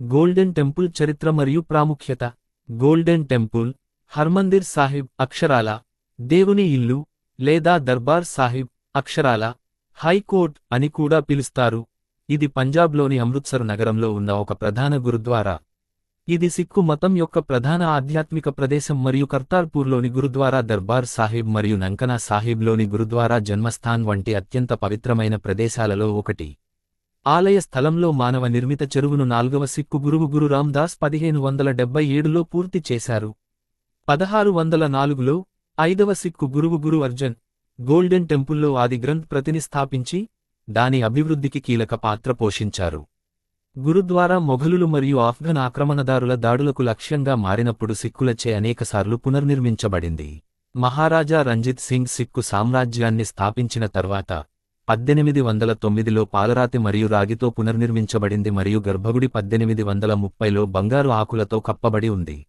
Golden temple చరిత్ర మరియు ప్రాముఖ్యత. గోల్డెన్ టెంపుల్ హర్మందిర్ సాహిబ్ అక్షరాల దేవుని ఇల్లు లేదా దర్బార్ సాహిబ్ అక్షరాల హైకోర్ట్ అని కూడా పిలుస్తారు. ఇది పంజాబ్లోని అమృత్సర్ నగరంలో ఉన్న ఒక ప్రధాన గురుద్వారా. ఇది సిక్కు మతం యొక్క ప్రధాన ఆధ్యాత్మిక ప్రదేశం మరియు కర్తార్పూర్లోని గురుద్వారా దర్బార్ సాహిబ్ మరియు నంకనా సాహిబ్లోని గురుద్వారా జన్మస్థాన్ వంటి అత్యంత పవిత్రమైన ప్రదేశాలలో ఒకటి. ఆలయ స్థలంలో మానవ నిర్మిత చెరువును నాల్గవ సిక్కు గురువు గురు రామ్దాస్ పదిహేను వందల డెబ్బై ఏడులో పూర్తి చేశారు. పదహారు వందల నాలుగులో ఐదవ సిక్కు గురువు గురు అర్జన్ గోల్డెన్ టెంపుల్లో ఆది గ్రంథ్ ప్రతిని స్థాపించి దాని అభివృద్ధికి కీలక పాత్ర పోషించారు. గురుద్వారా మొఘలులు మరియు ఆఫ్ఘన్ ఆక్రమణదారుల దాడులకు లక్ష్యంగా మారినప్పుడు సిక్కులచే అనేకసార్లు పునర్నిర్మించబడింది. మహారాజా రంజిత్ సింగ్ సిక్కు సామ్రాజ్యాన్ని స్థాపించిన తర్వాత పద్దెనిమిది వందల తొమ్మిదిలో పాలరాతి మరియు రాగితో పునర్నిర్మించబడింది మరియు గర్భగుడి పద్దెనిమిది వందల ముప్పైలో బంగారు ఆకులతో కప్పబడి ఉంది.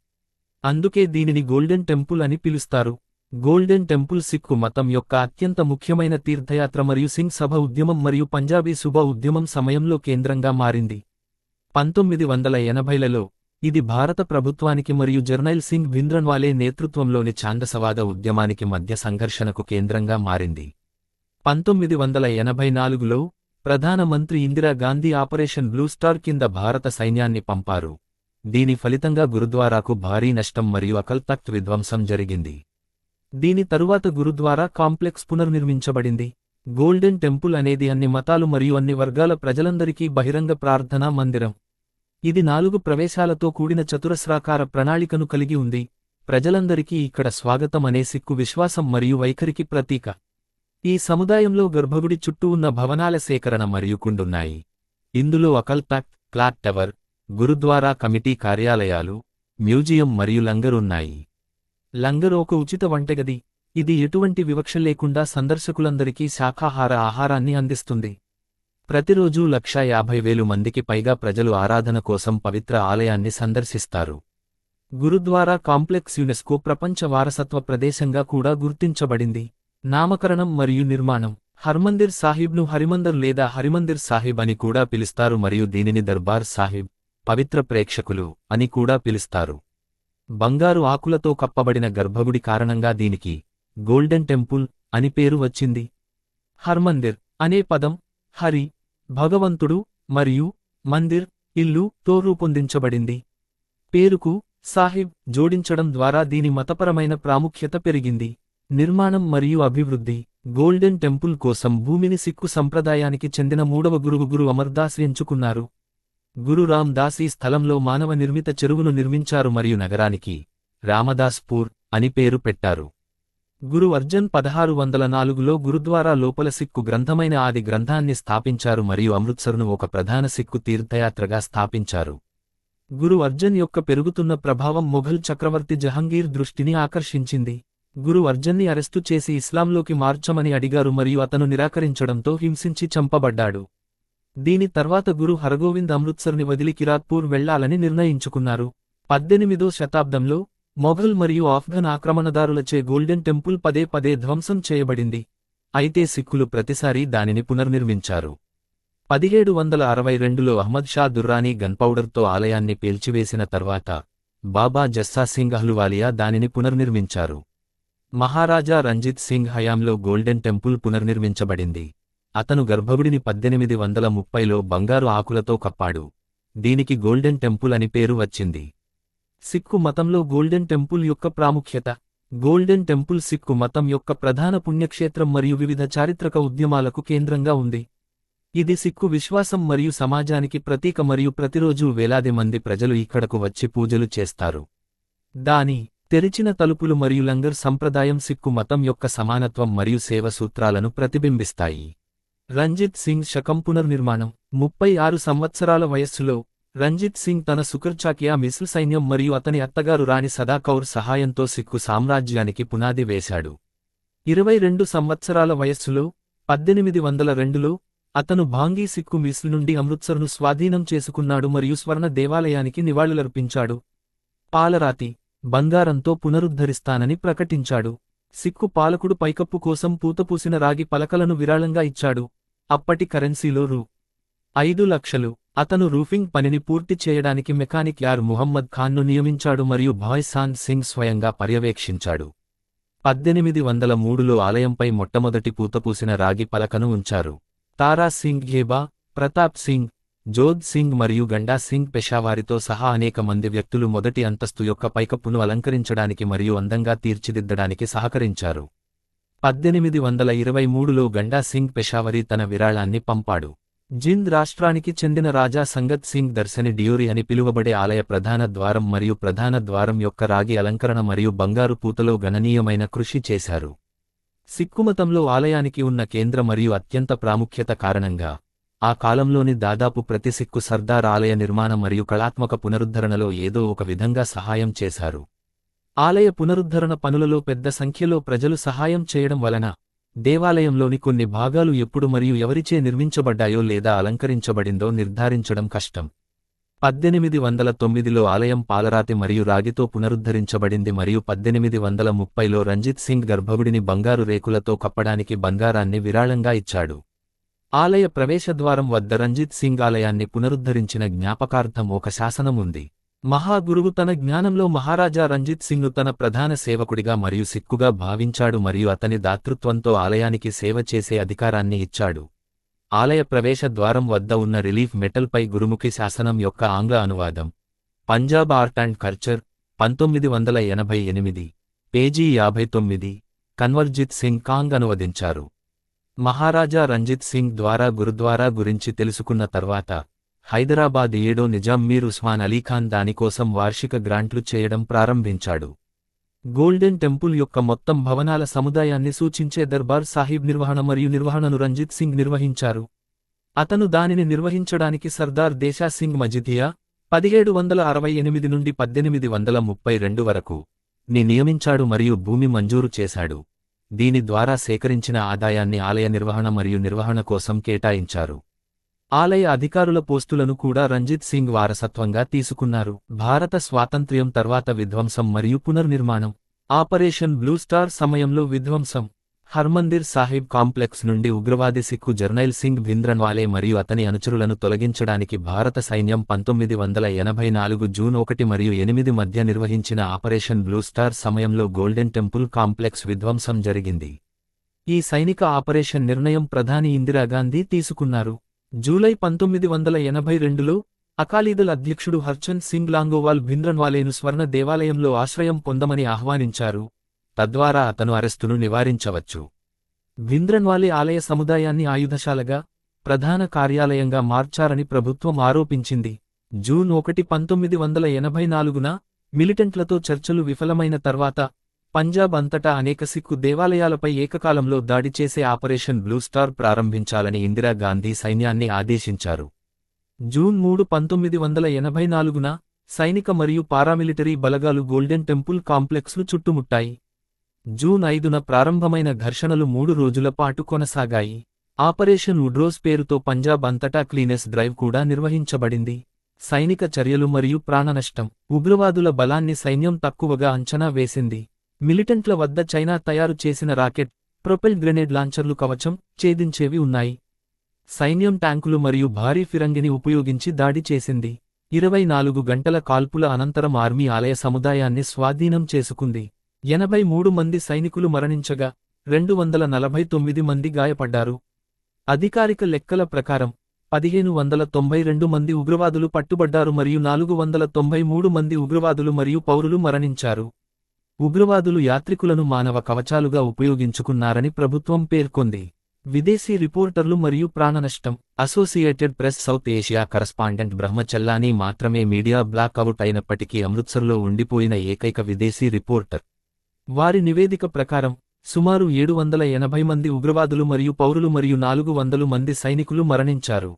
అందుకే దీనిని గోల్డెన్ టెంపుల్ అని పిలుస్తారు. గోల్డెన్ టెంపుల్ సిక్కు మతం యొక్క అత్యంత ముఖ్యమైన తీర్థయాత్ర మరియు సింగ్ సభ ఉద్యమం మరియు పంజాబీ శుభ ఉద్యమం సమయంలో కేంద్రంగా మారింది. పంతొమ్మిది వందల ఎనభైలలో ఇది భారత ప్రభుత్వానికి మరియు జర్నైల్ సింగ్ భింద్రన్వాలే నేతృత్వంలోని ఛాందసవాద ఉద్యమానికి మధ్య సంఘర్షణకు కేంద్రంగా మారింది. పంతొమ్మిది వందల ఎనభై నాలుగులో ప్రధానమంత్రి ఇందిరాగాంధీ ఆపరేషన్ బ్లూస్టార్ కింద భారత సైన్యాన్ని పంపారు. దీని ఫలితంగా గురుద్వారాకు భారీ నష్టం మరియు అకల్తక్త్ విధ్వంసం జరిగింది. దీని తరువాత గురుద్వారా కాంప్లెక్స్ పునర్నిర్మించబడింది. గోల్డెన్ టెంపుల్ అనేది అన్ని మతాలు మరియు అన్ని వర్గాల ప్రజలందరికీ బహిరంగ ప్రార్థనా మందిరం. ఇది నాలుగు ప్రవేశాలతో కూడిన చతురస్రాకార ప్రణాళికను కలిగి ఉంది. ప్రజలందరికీ ఇక్కడ స్వాగతం అనే సిక్కు విశ్వాసం మరియు వైఖరికి ప్రతీక. ఈ సముదాయంలో గర్భగుడి చుట్టూ ఉన్న భవనాల సేకరణ మరియు కుండున్నాయి ఇందులో అకల్పాక్ క్లాక్ టవర్ గురుద్వారా కమిటీ కార్యాలయాలు మ్యూజియం మరియు లంగర్ ఉన్నాయి లంగర్ ఒక ఉచిత వంటగది. ఇది ఎటువంటి వివక్ష లేకుండా సందర్శకులందరికీ శాఖాహార ఆహారాన్ని అందిస్తుంది. ప్రతిరోజూ లక్షా యాభై వేలు మందికి పైగా ప్రజలు ఆరాధన కోసం పవిత్ర ఆలయాన్ని సందర్శిస్తారు. గురుద్వారా కాంప్లెక్స్ యునెస్కో ప్రపంచ వారసత్వ ప్రదేశంగా కూడా గుర్తించబడింది. నామకరణం మరియు నిర్మాణం. హర్మందిర్ సాహిబ్ను హరిమందర్ లేదా హరిమందిర్ సాహిబ్ అని కూడా పిలుస్తారు మరియు దీనిని దర్బార్ సాహిబ్ పవిత్ర ప్రేక్షకులు అని కూడా పిలుస్తారు. బంగారు ఆకులతో కప్పబడిన గర్భగుడి కారణంగా దీనికి గోల్డెన్ టెంపుల్ అని పేరు వచ్చింది. హర్మందిర్ అనే పదం హరి భగవంతుడు మరియు మందిర్ ఇల్లు తో రూపొందించబడింది పేరుకు సాహిబ్ జోడించడం ద్వారా దీని మతపరమైన ప్రాముఖ్యత పెరిగింది. నిర్మాణం మరియు అభివృద్ధి. గోల్డెన్ టెంపుల్ కోసం భూమిని సిక్కు సంప్రదాయానికి చెందిన మూడవ గురువు గురు అమర్దాస్ ఎంచుకున్నారు. గురు రామ్ దాస్ ఈ స్థలంలో మానవ నిర్మిత చెరువును నిర్మించారు మరియు నగరానికి రామదాస్పూర్ అని పేరు పెట్టారు. గురు అర్జన్ పదహారు వందల నాలుగులో గురుద్వారా లోపల సిక్కు గ్రంథమైన ఆది గ్రంథాన్ని స్థాపించారు మరియు అమృత్సర్ను ఒక ప్రధాన సిక్కు తీర్థయాత్రగా స్థాపించారు. గురు అర్జన్ యొక్క పెరుగుతున్న ప్రభావం మొఘల్ చక్రవర్తి జహంగీర్ దృష్టిని ఆకర్షించింది. గురు అర్జన్ని అరెస్టు చేసి ఇస్లాంలోకి మార్చమని అడిగారు మరియు అతను నిరాకరించడంతో హింసించి చంపబడ్డాడు. దీని తర్వాత గురు హరగోవింద్ అమృత్సర్ని వదిలి కిరాత్పూర్ వెళ్ళాలని నిర్ణయించుకున్నారు. పద్దెనిమిదో శతాబ్దంలో మొఘల్ మరియు ఆఫ్ఘన్ ఆక్రమణదారులచే గోల్డెన్ టెంపుల్ పదే పదే ధ్వంసం చేయబడింది. అయితే సిక్కులు ప్రతిసారీ దానిని పునర్నిర్మించారు. పదిహేడు వందల అరవై రెండులో అహ్మద్ షా దుర్రానీ గన్పౌడర్తో ఆలయాన్ని పేల్చివేసిన తర్వాత బాబా జస్సా సింగ్ అహ్లువాలియా దానిని పునర్నిర్మించారు. మహారాజా రంజిత్ సింగ్ హయాంలో గోల్డెన్ టెంపుల్ పునర్నిర్మించబడింది. అతను గర్భగుడిని పద్దెనిమిది వందల ముప్పైలో బంగారు ఆకులతో కప్పాడు. దీనికి గోల్డెన్ టెంపుల్ అని పేరు వచ్చింది. సిక్కు మతంలో గోల్డెన్ టెంపుల్ యొక్క ప్రాముఖ్యత. గోల్డెన్ టెంపుల్ సిక్కు మతం యొక్క ప్రధాన పుణ్యక్షేత్రం మరియు వివిధ చారిత్రక ఉద్యమాలకు కేంద్రంగా ఉంది. ఇది సిక్కు విశ్వాసం మరియు సమాజానికి ప్రతీక మరియు ప్రతిరోజూ వేలాది మంది ప్రజలు ఇక్కడకు వచ్చి పూజలు చేస్తారు. దాని తెరిచిన తలుపులు మరియు లంగర్ సంప్రదాయం సిక్కు మతం యొక్క సమానత్వం మరియు సేవ సూత్రాలను ప్రతిబింబిస్తాయి. రంజిత్ సింగ్ శకం పునర్నిర్మాణం. ముప్పై ఆరు సంవత్సరాల వయస్సులో రంజిత్ సింగ్ తన సుకర్చాకియా మిస్ల్ సైన్యం మరియు అతని అత్తగారు రాణి సదాకౌర్ సహాయంతో సిక్కు సామ్రాజ్యానికి పునాది వేశాడు. ఇరవై రెండు సంవత్సరాల వయస్సులో పద్దెనిమిది వందల రెండులో అతను భాంగీ సిక్కు మిస్ల్ నుండి అమృత్సర్ను స్వాధీనం చేసుకున్నాడు మరియు స్వర్ణ దేవాలయానికి నివాళులర్పించాడు. పాలరాతి బంగారంతో పునరుద్ధరిస్తానని ప్రకటించాడు. సిక్కు పాలకుడు పైకప్పు కోసం పూతపూసిన రాగి పలకలను విరాళంగా ఇచ్చాడు. అప్పటి కరెన్సీలో రూ. ఐదు లక్షలు. అతను రూఫింగ్ పనిని పూర్తి చేయడానికి మెకానిక్ యార్ ముహమ్మద్ ఖాన్ను నియమించాడు మరియు భాయ్సాన్ సింగ్ స్వయంగా పర్యవేక్షించాడు. పద్దెనిమిది వందల మూడులో ఆలయంపై మొట్టమొదటి పూతపూసిన రాగి పలకను ఉంచారు. తారా సింగ్ ఘేబా ప్రతాప్ సింగ్ జోద్ సింగ్ మరియు గండా సింగ్ పెషావారితో సహా అనేక మంది వ్యక్తులు మొదటి అంతస్తు యొక్క పైకప్పును అలంకరించడానికి మరియు అందంగా తీర్చిదిద్దడానికి సహకరించారు. పద్దెనిమిది వందల ఇరవై మూడులో గండా సింగ్ పెషావరి తన విరాళాన్ని పంపాడు. జింద్ రాష్ట్రానికి చెందిన రాజా సంగత్ సింగ్ దర్శని డియోరి అని పిలువబడే ఆలయ ప్రధాన ద్వారం మరియు ప్రధాన ద్వారం యొక్క రాగి అలంకరణ మరియు బంగారు పూతలో గణనీయమైన కృషి చేశారు. సిక్కుమతంలో ఆలయానికి ఉన్న కేంద్ర మరియు అత్యంత ప్రాముఖ్యత కారణంగా ఆ కాలంలోని దాదాపు ప్రతి సిక్కు సర్దార్ ఆలయ నిర్మాణ మరియు కళాత్మక పునరుద్ధరణలో ఏదో ఒక విధంగా సహాయం చేశారు. ఆలయ పునరుద్ధరణ పనులలో పెద్ద సంఖ్యలో ప్రజలు సహాయం చేయడం వలన దేవాలయంలోని కొన్ని భాగాలు ఎప్పుడు మరియు ఎవరిచే నిర్మించబడ్డాయో లేదా అలంకరించబడిందో నిర్ధారించడం కష్టం. పద్దెనిమిది వందల తొమ్మిదిలో ఆలయం పాలరాతి మరియు రాగితో పునరుద్ధరించబడింది మరియు పద్దెనిమిది వందల ముప్పైలో రంజిత్ సింగ్ గర్భగుడిని బంగారు రేకులతో కప్పడానికి బంగారాన్ని విరాళంగా ఇచ్చాడు. ఆలయ ప్రవేశద్వారం వద్ద రంజిత్ సింగ్ ఆలయాన్ని పునరుద్ధరించిన జ్ఞాపకార్థం ఒక శాసనం ఉంది మహాగురువు తన జ్ఞానంలో మహారాజా రంజిత్ సింగ్ను తన ప్రధాన సేవకుడిగా మరియు సిక్కుగా భావించాడు మరియు అతని దాతృత్వంతో ఆలయానికి సేవ చేసే అధికారాన్ని ఇచ్చాడు. ఆలయ ప్రవేశ ద్వారం వద్ద ఉన్న రిలీఫ్ మెటల్పై గురుముఖి శాసనం యొక్క ఆంగ్ల అనువాదం. పంజాబ్ ఆర్ట్ అండ్ కల్చర్ పంతొమ్మిది వందల ఎనభై ఎనిమిది పేజీ యాభై తొమ్మిది కన్వర్జిత్ సింగ్ కాంగ్ అనువదించారు. మహారాజా రంజిత్ సింగ్ ద్వారా గురుద్వారా గురించి తెలుసుకున్న తర్వాత హైదరాబాద్ ఏడో నిజాం మీర్ ఉస్మాన్ అలీఖాన్ దానికోసం వార్షిక గ్రాంట్లు చేయడం ప్రారంభించాడు. గోల్డెన్ టెంపుల్ యొక్క మొత్తం భవనాల సముదాయాన్ని సూచించే దర్బార్ సాహిబ్ నిర్వహణ మరియు నిర్వహణను రంజిత్ సింగ్ నిర్వహించారు. అతను దానిని నిర్వహించడానికి సర్దార్ దేశా సింగ్ మజిదియా పదిహేడు వందల అరవై ఎనిమిది నుండి పద్దెనిమిది వందల ముప్పై రెండు వరకు ని నియమించాడు మరియు భూమి మంజూరు చేశాడు. దీని ద్వారా సేకరించిన ఆదాయాన్ని ఆలయ నిర్వహణ మరియు నిర్వహణ కోసం కేటాయించారు. ఆలయ అధికారుల పోస్టులను కూడా రంజిత్ సింగ్ వారసత్వంగా తీసుకున్నారు. భారత స్వాతంత్ర్యం తర్వాత విధ్వంసం మరియు పునర్నిర్మాణం. ఆపరేషన్ బ్లూ స్టార్ సమయంలో విధ్వంసం. హర్మందిర్ సాహిబ్ కాంప్లెక్స్ నుండి ఉగ్రవాది సిక్కు జర్నైల్ సింగ్ భింద్రన్వాలే మరియు అతని అనుచరులను తొలగించడానికి భారత సైన్యం పంతొమ్మిది వందల ఎనభై నాలుగు జూన్ ఒకటి మరియు ఎనిమిది మధ్య నిర్వహించిన ఆపరేషన్ బ్లూ స్టార్ సమయంలో గోల్డెన్ టెంపుల్ కాంప్లెక్స్ విధ్వంసం జరిగింది. ఈ సైనిక ఆపరేషన్ నిర్ణయం ప్రధాని ఇందిరాగాంధీ తీసుకున్నారు. జూలై పంతొమ్మిది వందల ఎనభై రెండులో అకాలీదల్ అధ్యక్షుడు హర్చన్ సింగ్ లాంగోవాల్ భింద్రన్వాలేను స్వర్ణ దేవాలయంలో ఆశ్రయం పొందమని ఆహ్వానించారు. తద్వారా అతను అరెస్టును నివారించవచ్చు. భింద్రన్వాలి ఆలయ సముదాయాన్ని ఆయుధశాలగా ప్రధాన కార్యాలయంగా మార్చారని ప్రభుత్వం ఆరోపించింది. జూన్ ఒకటి పంతొమ్మిది వందల ఎనభై నాలుగున మిలిటెంట్లతో చర్చలు విఫలమైన తర్వాత పంజాబ్ అంతటా అనేక సిక్కు దేవాలయాలపై ఏకకాలంలో దాడి చేసే ఆపరేషన్ బ్లూ స్టార్ ప్రారంభించాలని ఇందిరాగాంధీ సైన్యాన్ని ఆదేశించారు. జూన్ మూడు పంతొమ్మిది వందల ఎనభై నాలుగున సైనిక మరియు పారామిలిటరీ బలగాలు గోల్డెన్ టెంపుల్ కాంప్లెక్స్ను చుట్టుముట్టాయి. జూన్ ఐదున ప్రారంభమైన ఘర్షణలు మూడు రోజుల పాటు కొనసాగాయి. ఆపరేషన్ ఉడ్రోస్ పేరుతో పంజాబ్ అంతటా క్లీనెస్ డ్రైవ్ కూడా నిర్వహించబడింది. సైనిక చర్యలు మరియు ప్రాణనష్టం ఉగ్రవాదుల బలాన్ని సైన్యం తక్కువగా అంచనా వేసింది. మిలిటెంట్ల వద్ద చైనా తయారు చేసిన రాకెట్ ప్రొపెల్ గ్రెనేడ్ లాంచర్లు కవచం ఛేదించేవి ఉన్నాయి. సైన్యం ట్యాంకులు మరియు భారీ ఫిరంగిని ఉపయోగించి దాడి చేసింది. ఇరవై నాలుగు గంటల కాల్పుల అనంతరం ఆర్మీ ఆలయ సముదాయాన్ని స్వాధీనం చేసుకుంది. ఎనభై మూడు మంది సైనికులు మరణించగా రెండు వందల నలభై తొమ్మిది మంది గాయపడ్డారు. అధికారిక లెక్కల ప్రకారం పదిహేను వందల తొంభై రెండు మంది ఉగ్రవాదులు పట్టుబడ్డారు మరియు నాలుగు వందల తొంభై మూడు మంది ఉగ్రవాదులు మరియు పౌరులు మరణించారు. ఉగ్రవాదులు యాత్రికులను మానవ కవచాలుగా ఉపయోగించుకున్నారని ప్రభుత్వం పేర్కొంది. విదేశీ రిపోర్టర్లు మరియు ప్రాణనష్టం associated press south Asia correspondent Brahma Chellaney మాత్రమే మీడియా బ్లాక్ అవుట్ అయినప్పటికీ అమృత్సర్లో ఉండిపోయిన ఏకైక విదేశీ రిపోర్టర్. వారి నివేదిక ప్రకారం సుమారు ఏడు వందల ఎనభై మంది ఉగ్రవాదులు మరియు పౌరులు మరియు నాలుగు వందలు మంది సైనికులు మరణించారు.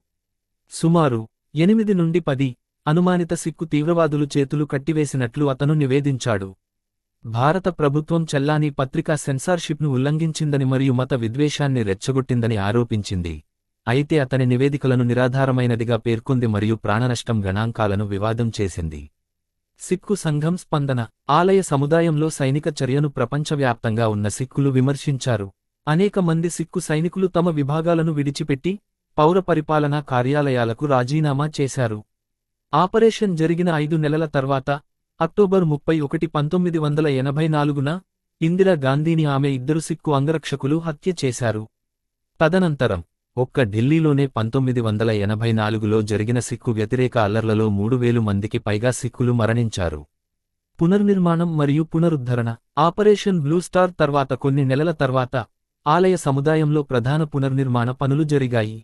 సుమారు ఎనిమిది నుండి పది అనుమానిత సిక్కు తీవ్రవాదులు చేతులు కట్టివేసినట్లు అతను నివేదించాడు. భారత ప్రభుత్వం చెల్లాని పత్రికా సెన్సార్షిప్ను ఉల్లంఘించిందని మరియు మత విద్వేషాన్ని రెచ్చగొట్టిందని ఆరోపించింది. అయితే అతని నివేదికలను నిరాధారమైనదిగా పేర్కొంది మరియు ప్రాణనష్టం గణాంకాలను వివాదం చేసింది. సిక్కు సంఘం స్పందన. ఆలయ సముదాయంలో సైనిక చర్యను ప్రపంచవ్యాప్తంగా ఉన్న సిక్కులు విమర్శించారు. అనేక మంది సిక్కు సైనికులు తమ విభాగాలను విడిచిపెట్టి పౌర పరిపాలనా కార్యాలయాలకు రాజీనామా చేశారు. ఆపరేషన్ జరిగిన ఐదు నెలల తర్వాత అక్టోబర్ ముప్పై ఒకటి పంతొమ్మిది వందల ఎనభై నాలుగున ఇందిరా గాంధీని ఆమె ఇద్దరు సిక్కు అంగరక్షకులు హత్య చేశారు. తదనంతరం ఒక్క ఢిల్లీలోనే పంతొమ్మిది వందల ఎనభై నాలుగులో జరిగిన సిక్కు వ్యతిరేక అల్లర్లలో మూడు వేలు మందికి పైగా సిక్కులు మరణించారు. పునర్నిర్మాణం మరియు పునరుద్ధరణ ఆపరేషన్ బ్లూ స్టార్ తర్వాత కొన్ని నెలల తర్వాత ఆలయ సముదాయంలో ప్రధాన పునర్నిర్మాణ పనులు జరిగాయి.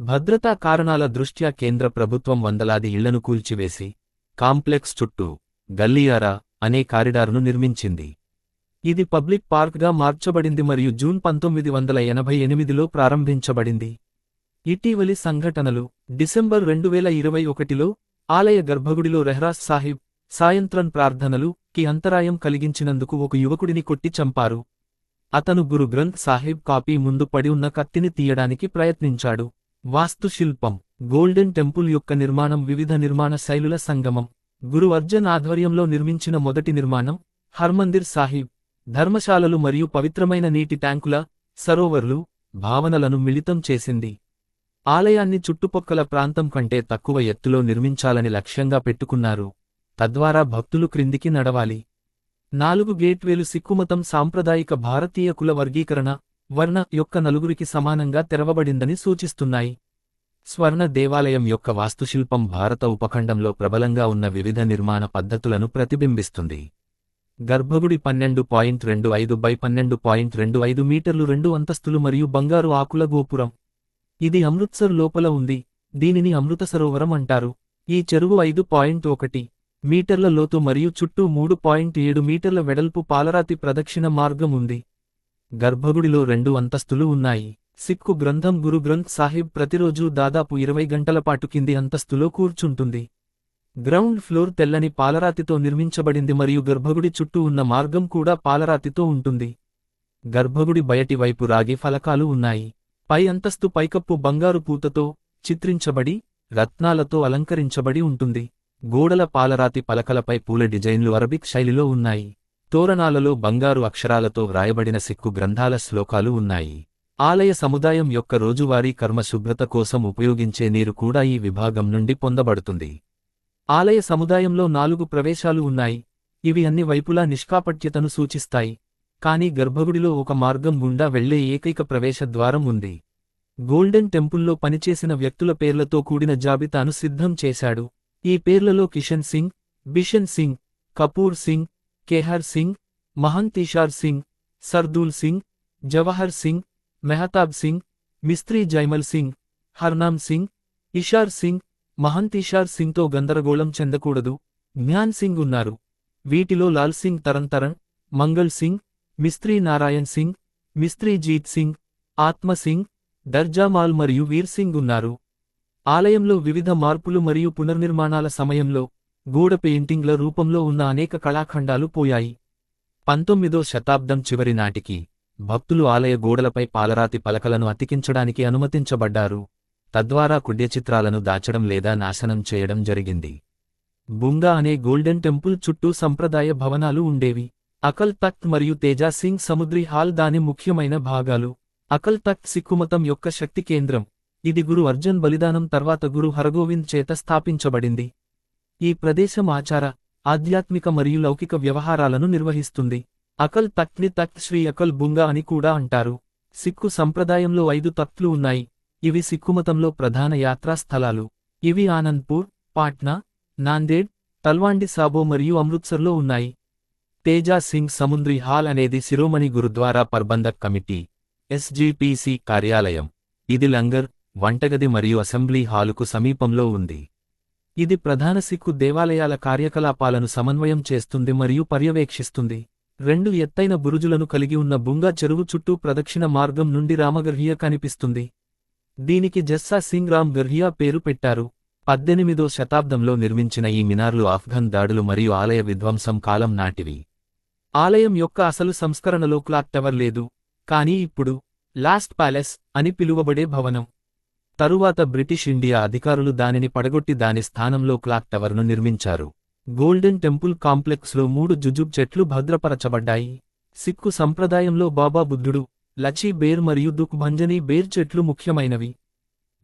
భద్రతా కారణాల దృష్ట్యా కేంద్ర ప్రభుత్వం వందలాది ఇళ్ళను కూల్చివేసి కాంప్లెక్స్ చుట్టూ గల్లియారా అనే కారిడార్ను నిర్మించింది. ఇది పబ్లిక్ పార్క్గా మార్చబడింది మరియు జూన్ పంతొమ్మిది వందల ఎనభై ఎనిమిదిలో ప్రారంభించబడింది. ఇటీవలి సంఘటనలు డిసెంబర్ రెండు వేల ఇరవై ఒకటిలో ఆలయ గర్భగుడిలో రెహ్రాస్ సాహిబ్ సాయంత్రం ప్రార్థనలు కి అంతరాయం కలిగించినందుకు ఒక యువకుడిని కొట్టి చంపారు. అతను గురు గ్రంథ్ సాహిబ్ కాపీ ముందు పడి ఉన్న కత్తిని తీయడానికి ప్రయత్నించాడు. వాస్తుశిల్పం గోల్డెన్ టెంపుల్ యొక్క నిర్మాణం వివిధ నిర్మాణ శైలుల సంగమం గురు అర్జన్ ఆధ్వర్యంలో నిర్మించిన మొదటి నిర్మాణం హర్మందిర్ సాహిబ్ ధర్మశాలలు మరియు పవిత్రమైన నీటి ట్యాంకుల సరోవర్లు భావనలను మిళితం చేసింది. ఆలయాన్ని చుట్టుపక్కల ప్రాంతం కంటే తక్కువ ఎత్తులో నిర్మించాలని లక్ష్యంగా పెట్టుకున్నారు. తద్వారా భక్తులు క్రిందికి నడవాలి. నాలుగు గేట్వేలు సిక్కుమతం సాంప్రదాయిక భారతీయ కుల వర్గీకరణ వర్ణ యొక్క నలుగురికి సమానంగా తెరవబడిందని సూచిస్తున్నాయి. స్వర్ణ దేవాలయం యొక్క వాస్తుశిల్పం భారత ఉపఖండంలో ప్రబలంగా ఉన్న వివిధ నిర్మాణ పద్ధతులను ప్రతిబింబిస్తుంది. గర్భగుడి పన్నెండు పాయింట్ రెండు ఐదు బై పన్నెండు పాయింట్ రెండు ఐదు మీటర్లు రెండు అంతస్తులు మరియు బంగారు ఆకుల గోపురం. ఇది అమృత్సర్ లోపల ఉంది. దీనిని అమృత సరోవరం అంటారు. ఈ చెరువు ఐదు పాయింట్ ఒకటి మీటర్ల లోతు మరియు చుట్టూ మూడు పాయింట్ ఏడు మీటర్ల వెడల్పు పాలరాతి ప్రదక్షిణ మార్గం ఉంది. గర్భగుడిలో రెండు అంతస్తులు ఉన్నాయి. సిక్కు గ్రంథం గురు గ్రంథ్ సాహిబ్ ప్రతిరోజూ దాదాపు ఇరవై గంటల పాటు కింది అంతస్తులో కూర్చుంటుంది. గ్రౌండ్ ఫ్లోర్ తెల్లని పాలరాతితో నిర్మించబడింది మరియు గర్భగుడి చుట్టూ ఉన్న మార్గం కూడా పాలరాతితో ఉంటుంది. గర్భగుడి బయటి వైపు రాగి ఫలకాలు ఉన్నాయి. పై అంతస్తు పైకప్పు బంగారు పూతతో చిత్రించబడి రత్నాలతో అలంకరించబడి ఉంటుంది. గోడల పాలరాతి పలకలపై పూల డిజైన్లు అరబిక్ శైలిలో ఉన్నాయి. తోరణాలలో బంగారు అక్షరాలతో వ్రాయబడిన సిక్కు గ్రంథాల శ్లోకాలు ఉన్నాయి. ఆలయ సముదాయం యొక్క రోజువారీ కర్మ శుభ్రత కోసం ఉపయోగించే నీరు కూడా ఈ విభాగం నుండి పొందబడుతుంది. ఆలయ సముదాయంలో నాలుగు ప్రవేశాలు ఉన్నాయి. ఇవి అన్ని వైపులా నిష్కాపట్యతను సూచిస్తాయి. కానీ గర్భగుడిలో ఒక మార్గం గుండా వెళ్ళే ఏకైక ప్రవేశ ద్వారం ఉంది. గోల్డెన్ టెంపుల్లో పనిచేసిన వ్యక్తుల పేర్లతో కూడిన జాబితాను సిద్ధం చేశాడు. ఈ పేర్లలో కిషన్ సింగ్ బిషన్ సింగ్ కపూర్ సింగ్ కేహర్ సింగ్ మహంతీషార్ సింగ్ సర్దూల్ సింగ్ జవహర్ సింగ్ మెహతాబ్ సింగ్ మిస్త్రీ జైమల్ సింగ్ హర్నామ్ సింగ్ ఇషార్ సింగ్ మహంతిషార్ సింగ్తో గందరగోళం చెందకూడదు. జ్ఞాన్ సింగ్ ఉన్నారు. వీటిలో లాల్ సింగ్ తరణ్ తరణ్ మంగళ్ సింగ్ మిస్త్రీ నారాయణ్ సింగ్ మిస్త్రీ జీత్ సింగ్ ఆత్మ సింగ్ దర్జామాల్ మరియు వీర్ సింగ్ ఉన్నారు. ఆలయంలో వివిధ మార్పులు మరియు పునర్నిర్మాణాల సమయంలో గూడ పెయింటింగ్ల రూపంలో ఉన్న అనేక కళాఖండాలు పోయాయి. పంతొమ్మిదో శతాబ్దం చివరి నాటికి భక్తులు ఆలయ గోడలపై పాలరాతి పలకలను అతికించడానికి అనుమతించబడ్డారు. తద్వారా కుడ్యచిత్రాలను దాచడం లేదా నాశనం చేయడం జరిగింది. బుంగా అనే గోల్డెన్ టెంపుల్ చుట్టూ సంప్రదాయ భవనాలు ఉండేవి. అకల్ తఖ్త్ మరియు తేజా సింగ్ సముద్రి హాల్ దాని ముఖ్యమైన భాగాలు. అకల్ తఖ్త్ సిక్కుమతం యొక్క శక్తి కేంద్రం. ఇది గురు అర్జన్ బలిదానం తర్వాత గురు హరగోవింద్ చేత స్థాపించబడింది. ఈ ప్రదేశం ఆచార ఆధ్యాత్మిక మరియు లౌకిక వ్యవహారాలను నిర్వహిస్తుంది. అకల్ తఖ్త్ని తఖ్త్ శ్రీ అకల్ బుంగా అని కూడా అంటారు. సిక్కు సంప్రదాయంలో ఐదు తఖ్త్లు ఉన్నాయి. ఇవి సిక్కుమతంలో ప్రధాన యాత్రా స్థలాలు ఇవి ఆనంద్పూర్ పాట్నా నాందేడ్ తల్వాండి సాబో మరియు అమృత్సర్లో ఉన్నాయి. తేజా సింగ్ సముద్రి హాల్ అనేది శిరోమణి గురుద్వారా పర్బంధక్ కమిటీ ఎస్జీపీసీ కార్యాలయం. ఇది లంగర్ వంటగది మరియు అసెంబ్లీ హాలుకు సమీపంలో ఉంది. ఇది ప్రధాన సిక్కు దేవాలయాల కార్యకలాపాలను సమన్వయం చేస్తుంది మరియు పర్యవేక్షిస్తుంది. రెండు ఎత్తైన బురుజులను కలిగి ఉన్న బుంగా చెరువు చుట్టూ ప్రదక్షిణ మార్గం నుండి రామగర్హియ కనిపిస్తుంది. దీనికి జస్సా సింగ్ రామ్ గర్హియా పేరు పెట్టారు. పద్దెనిమిదో శతాబ్దంలో నిర్మించిన ఈ మినార్లు ఆఫ్ఘన్ దాడులు మరియు ఆలయ విధ్వంసం కాలం నాటివి. ఆలయం యొక్క అసలు సంస్కరణలో క్లాక్ టవర్ లేదు. కానీ ఇప్పుడు లాస్ట్ ప్యాలెస్ అని పిలువబడే భవనం. తరువాత బ్రిటిష్ ఇండియా అధికారులు దానిని పడగొట్టి దాని స్థానంలో క్లాక్ టవర్ను నిర్మించారు. గోల్డెన్ టెంపుల్ కాంప్లెక్స్లో మూడు జుజుబ్ చెట్లు భద్రపరచబడ్డాయి. సిక్కు సంప్రదాయంలో బాబా బుద్ధుడు లచీ బేర్ మరియు దుక్ భంజనీ బేర్ చెట్లు ముఖ్యమైనవి.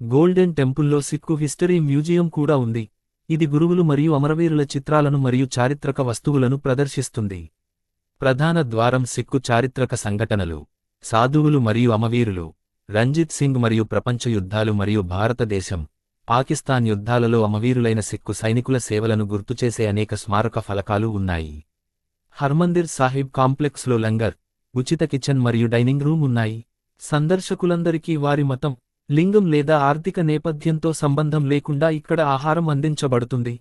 గోల్డెన్ టెంపుల్లో సిక్కు హిస్టరీ మ్యూజియం కూడా ఉంది. ఇది గురువులు మరియు అమరవీరుల చిత్రాలను మరియు చారిత్రక వస్తువులను ప్రదర్శిస్తుంది. ప్రధాన ద్వారం సిక్కు చారిత్రక సంఘటనలు. సాధువులు మరియు అమవీరులు. రంజిత్ సింగ్ మరియు ప్రపంచ యుద్ధాలు మరియు భారతదేశం. పాకిస్తాన్ యుద్ధాలలో అమవీరులైన సిక్కు సైనికుల సేవలను గుర్తుచేసే అనేక స్మారక ఫలకాలు ఉన్నాయి. హర్మందిర్ సాహిబ్ కాంప్లెక్స్లో లంగర్ ఉచిత కిచెన్ మరియు డైనింగ్ రూమ్ ఉన్నాయి. సందర్శకులందరికీ వారి మతం లింగం లేదా ఆర్థిక నేపథ్యంతో సంబంధం లేకుండా ఇక్కడ ఆహారం అందించబడుతుంది.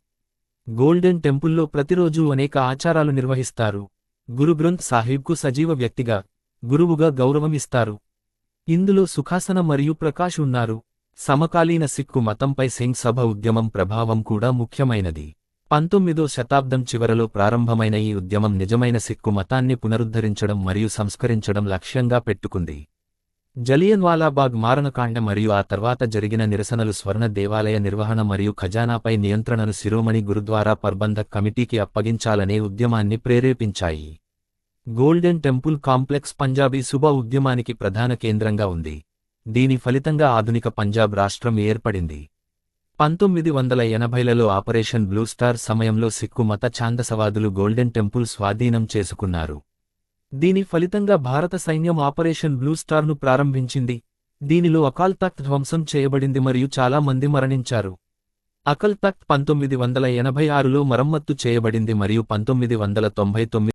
గోల్డెన్ టెంపుల్లో ప్రతిరోజూ అనేక ఆచారాలు నిర్వహిస్తారు. గురుగ్రంథ్ సాహిబ్కు సజీవ వ్యక్తిగా గురువుగా గౌరవం ఇస్తారు ఇందులో సుఖాసన మరియు ప్రకాష్ ఉన్నారు. సమకాలీన సిక్కు మతంపై సింగ్ సభ ఉద్యమం ప్రభావం కూడా ముఖ్యమైనది. పంతొమ్మిదో శతాబ్దం చివరలో ప్రారంభమైన ఈ ఉద్యమం నిజమైన సిక్కు మతాన్ని పునరుద్ధరించడం మరియు సంస్కరించడం లక్ష్యంగా పెట్టుకుంది. జలియన్వాలాబాగ్ మారణకాండ మరియు ఆ తర్వాత జరిగిన నిరసనలు స్వర్ణ దేవాలయ నిర్వహణ మరియు ఖజానాపై నియంత్రణను శిరోమణి గురుద్వారా పర్బంధక్ కమిటీకి అప్పగించాలనే ఉద్యమాన్ని ప్రేరేపించాయి. Golden temple complex Punjabi Suba ఉద్యమానికి ప్రధాన కేంద్రంగా ఉంది. దీని ఫలితంగా ఆధునిక పంజాబ్ రాష్ట్రం ఏర్పడింది. పంతొమ్మిది వందల ఎనభైలలో ఆపరేషన్ బ్లూ స్టార్ సమయంలో సిక్కు మత ఛాందసవాదులు గోల్డెన్ టెంపుల్ స్వాధీనం చేసుకున్నారు. దీని ఫలితంగా భారత సైన్యం ఆపరేషన్ బ్లూ స్టార్ను ప్రారంభించింది. దీనిలో అకాల్ తఖ్త్ ధ్వంసం చేయబడింది మరియు చాలా మంది మరణించారు. అకల్ తఖ్త్ పంతొమ్మిది వందల ఎనభై ఆరులో మరమ్మత్తు చేయబడింది మరియు పంతొమ్మిది వందల తొంభై తొమ్మిది